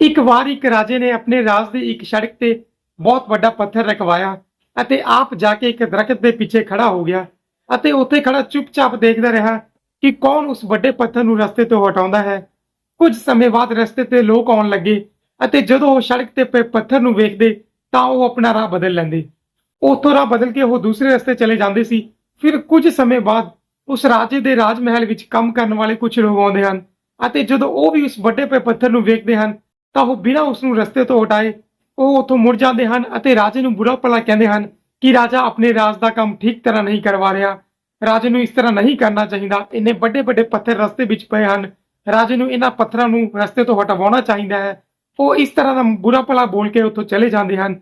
ਇੱਕ ਵਾਰ ਇੱਕ ਰਾਜੇ ਨੇ ਆਪਣੇ ਰਾਜ ਦੀ ਇੱਕ ਸੜਕ ਤੇ ਬਹੁਤ ਵੱਡਾ ਪੱਥਰ ਰਖਵਾਇਆ ਅਤੇ ਆਪ ਜਾ ਕੇ ਇੱਕ ਦਰਖਤ ਦੇ ਪਿੱਛੇ ਖੜਾ ਹੋ ਗਿਆ ਅਤੇ ਉੱਥੇ ਖੜਾ ਚੁੱਪਚਾਪ ਦੇਖਦਾ ਰਿਹਾ ਕਿ ਕੌਣ ਉਸ ਵੱਡੇ ਪੱਥਰ ਨੂੰ ਰਸਤੇ ਤੋਂ ਹਟਾਉਂਦਾ ਹੈ। ਕੁਝ ਸਮੇਂ ਬਾਅਦ ਰਸਤੇ ਤੇ ਲੋਕ ਆਉਣ ਲੱਗੇ ਅਤੇ ਜਦੋਂ ਉਹ ਸੜਕ ਤੇ ਪਏ ਪੱਥਰ ਨੂੰ ਵੇਖਦੇ ਤਾਂ ਉਹ ਆਪਣਾ ਰਾਹ ਬਦਲ ਲੈਂਦੇ। ਉੱਥੋਂ ਰਾਹ ਬਦਲ ਕੇ ਉਹ ਦੂਸਰੇ ਰਸਤੇ ਚਲੇ ਜਾਂਦੇ ਸੀ। ਫਿਰ ਕੁਝ ਸਮੇਂ ਬਾਅਦ ਉਸ ਰਾਜੇ ਦੇ ਰਾਜ ਮਹਿਲ ਵਿੱਚ ਕੰਮ ਕਰਨ ਵਾਲੇ ਕੁਝ ਲੋਕ ਆਉਂਦੇ ਹਨ ਅਤੇ ਜਦੋਂ ਉਹ ਵੀ ਉਸ ਵੱਡੇ ਪਏ ਪੱਥਰ ਨੂੰ ਵੇਖਦੇ ਹਨ ਤਾਂ ਉਹ ਬਿਨਾਂ ਉਸ ਨੂੰ ਰਸਤੇ ਤੋਂ ਹਟਾਏ, ਉਹ ਉੱਥੋਂ ਮੁੜ ਜਾਂਦੇ ਹਨ ਅਤੇ ਰਾਜੇ ਨੂੰ ਬੁਰਾ ਭਲਾ ਕਹਿੰਦੇ ਹਨ ਕਿ ਰਾਜਾ ਆਪਣੇ ਰਾਜ ਦਾ ਕੰਮ ਠੀਕ ਤਰ੍ਹਾਂ ਨਹੀਂ ਕਰਵਾ ਰਿਹਾ। ਰਾਜੇ ਨੂੰ ਇਸ ਤਰ੍ਹਾਂ ਨਹੀਂ ਕਰਨਾ ਚਾਹੀਦਾ। ਇੰਨੇ ਵੱਡੇ ਵੱਡੇ ਪੱਥਰ ਰਸਤੇ ਵਿੱਚ ਪਏ ਹਨ। ਰਾਜੇ ਨੂੰ ਇਹਨਾਂ ਪੱਥਰਾਂ ਨੂੰ ਰਸਤੇ ਤੋਂ ਹਟਵਾਉਣਾ ਚਾਹੀਦਾ ਹੈ। ਉਹ ਇਸ ਤਰ੍ਹਾਂ ਦਾ ਬੁਰਾ ਭਲਾ ਬੋਲ ਕੇ ਉੱਥੋਂ ਚਲੇ ਜਾਂਦੇ ਹਨ।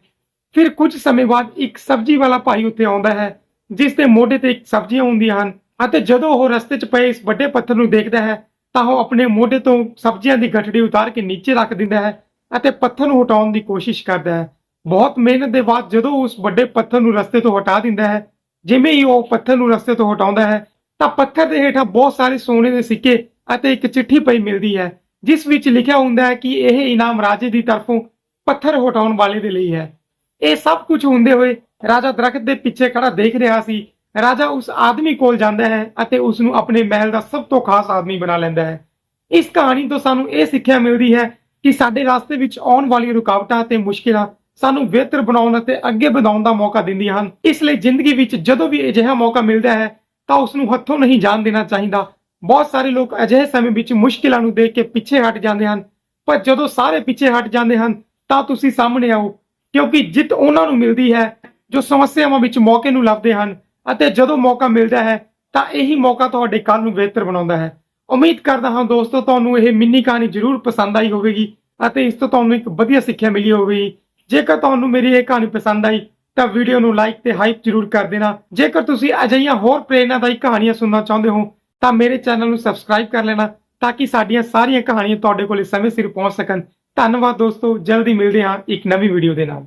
ਫਿਰ ਕੁਝ ਸਮੇਂ ਬਾਅਦ ਇੱਕ ਸਬਜ਼ੀ ਵਾਲਾ ਭਾਈ ਉੱਥੇ ਆਉਂਦਾ ਹੈ, ਜਿਸ ਦੇ ਮੋਢੇ ਤੇ ਇੱਕ ਸਬਜ਼ੀਆਂ ਹੁੰਦੀਆਂ ਹਨ ਅਤੇ ਜਦੋਂ ਉਹ ਰਸਤੇ 'ਚ ਪਏ ਇਸ ਵੱਡੇ ਪੱਥਰ ਨੂੰ ਦੇਖਦਾ ਹੈ ਤਾਂ ਉਹ ਆਪਣੇ ਮੋਢੇ ਤੋਂ ਸਬਜ਼ੀਆਂ ਦੀ ਗਠੜੀ ਉਤਾਰ ਕੇ ਨੀਚੇ ਰੱਖ ਦਿੰਦਾ ਹੈ ਅਤੇ ਪੱਥਰ ਨੂੰ ਹਟਾਉਣ ਦੀ ਕੋਸ਼ਿਸ਼ ਕਰਦਾ ਹੈ। ਬਹੁਤ ਮਿਹਨਤ ਦੇ ਬਾਅਦ ਜਦੋਂ ਉਸ ਵੱਡੇ ਪੱਥਰ ਨੂੰ ਰਸਤੇ ਤੋਂ ਹਟਾ ਦਿੰਦਾ ਹੈ, ਜਿਵੇਂ ਹੀ ਉਹ ਪੱਥਰ ਨੂੰ ਰਸਤੇ ਤੋਂ ਹਟਾਉਂਦਾ ਹੈ, ਤਾਂ ਪੱਥਰ ਦੇ ਹੇਠਾਂ ਬਹੁਤ ਸਾਰੇ ਸੋਨੇ ਦੇ ਸਿੱਕੇ ਅਤੇ ਇੱਕ ਚਿੱਠੀ ਪਈ ਮਿਲਦੀ ਹੈ, ਜਿਸ ਵਿੱਚ ਲਿਖਿਆ ਹੁੰਦਾ ਹੈ ਕਿ ਇਹ ਇਨਾਮ ਰਾਜੇ ਦੀ ਤਰਫੋਂ ਪੱਥਰ ਹਟਾਉਣ ਵਾਲੇ ਦੇ ਲਈ ਹੈ। ਇਹ ਸਭ ਕੁਝ ਹੁੰਦੇ ਹੋਏ ਰਾਜਾ ਦਰਖਤ ਦੇ ਪਿੱਛੇ ਖੜਾ ਦੇਖ ਰਿਹਾ ਸੀ ਰਾਜਾ ਉਸ ਆਦਮੀ ਕੋਲ ਜਾਂਦਾ ਹੈ ਅਤੇ ਉਸ ਨੂੰ ਆਪਣੇ ਮਹਿਲ ਦਾ ਸਭ ਤੋਂ ਖਾਸ ਆਦਮੀ ਬਣਾ ਲੈਂਦਾ ਹੈ। ਇਸ ਕਹਾਣੀ ਤੋਂ ਸਾਨੂੰ ਇਹ ਸਿੱਖਿਆ ਮਿਲਦੀ ਹੈ ਕਿ ਸਾਡੇ ਰਸਤੇ ਵਿੱਚ ਆਉਣ ਵਾਲੀਆਂ ਰੁਕਾਵਟਾਂ ਅਤੇ ਮੁਸ਼ਕਿਲਾਂ ਸਾਨੂੰ ਬਿਹਤਰ ਬਣਾਉਣ ਅਤੇ ਅੱਗੇ ਵਧਾਉਣ ਦਾ ਮੌਕਾ ਦਿੰਦੀਆਂ ਹਨ। ਇਸ ਲਈ ਜ਼ਿੰਦਗੀ ਵਿੱਚ ਜਦੋਂ ਵੀ ਅਜਿਹਾ ਮੌਕਾ ਮਿਲਦਾ ਹੈ, ਤਾਂ ਉਸ ਨੂੰ ਹੱਥੋਂ ਨਹੀਂ ਜਾਣ ਦੇਣਾ ਚਾਹੀਦਾ। ਬਹੁਤ ਸਾਰੇ ਲੋਕ ਅਜਿਹੇ ਸਮੇਂ ਵਿੱਚ ਮੁਸ਼ਕਿਲਾਂ ਨੂੰ ਦੇਖ ਕੇ ਪਿੱਛੇ ਹਟ ਜਾਂਦੇ ਹਨ। ਪਰ ਜਦੋਂ ਸਾਰੇ ਪਿੱਛੇ ਹਟ ਜਾਂਦੇ ਹਨ, ਤਾਂ ਤੁਸੀਂ ਸਾਹਮਣੇ ਆਓ, ਕਿਉਂਕਿ ਜਿੱਤ ਉਹਨਾਂ ਨੂੰ ਮਿਲਦੀ ਹੈ ਜੋ ਸਮੱਸਿਆਵਾਂ ਵਿੱਚ ਮੌਕੇ ਨੂੰ ਲੱਭਦੇ ਹਨ। ਅਤੇ ਜਦੋਂ ਮੌਕਾ ਮਿਲਦਾ ਹੈ, ਤਾਂ ਇਹੀ ਮੌਕਾ ਤੁਹਾਡੇ ਕੱਲ ਨੂੰ ਬਿਹਤਰ ਬਣਾਉਂਦਾ ਹੈ। ਉਮੀਦ ਕਰਦਾ ਹਾਂ ਦੋਸਤੋ, ਤੁਹਾਨੂੰ ਇਹ ਮਿੰਨੀ ਕਹਾਣੀ ਜ਼ਰੂਰ ਪਸੰਦ ਆਈ ਹੋਵੇਗੀ ਅਤੇ ਇਸ ਤੋਂ ਤੁਹਾਨੂੰ ਇੱਕ ਵਧੀਆ ਸਿੱਖਿਆ ਮਿਲੀ ਹੋਵੇਗੀ। ਜੇਕਰ ਤੁਹਾਨੂੰ ਮੇਰੀ ਇਹ ਕਹਾਣੀ ਪਸੰਦ ਆਈ, ਤਾਂ ਵੀਡੀਓ ਨੂੰ ਲਾਈਕ ਤੇ ਹਾਈਪ ਜ਼ਰੂਰ ਕਰ ਦੇਣਾ। ਜੇਕਰ ਤੁਸੀਂ ਅਜਿਹੀਆਂ ਹੋਰ ਪ੍ਰੇਰਨਾਦਾਇਕ ਕਹਾਣੀਆਂ ਸੁਣਨਾ ਚਾਹੁੰਦੇ ਹੋ, ਤਾਂ ਮੇਰੇ ਚੈਨਲ ਨੂੰ ਸਬਸਕ੍ਰਾਈਬ ਕਰ ਲੈਣਾ ਤਾਂ ਕਿ ਸਾਡੀਆਂ ਸਾਰੀਆਂ ਕਹਾਣੀਆਂ ਤੁਹਾਡੇ ਕੋਲ ਸਮੇਂ ਸਿਰ ਪਹੁੰਚ ਸਕਣ। ਧੰਨਵਾਦ ਦੋਸਤੋ, ਜਲਦੀ ਮਿਲਦੇ ਹਾਂ ਇੱਕ ਨਵੀਂ ਵੀਡੀਓ ਦੇ ਨਾਲ।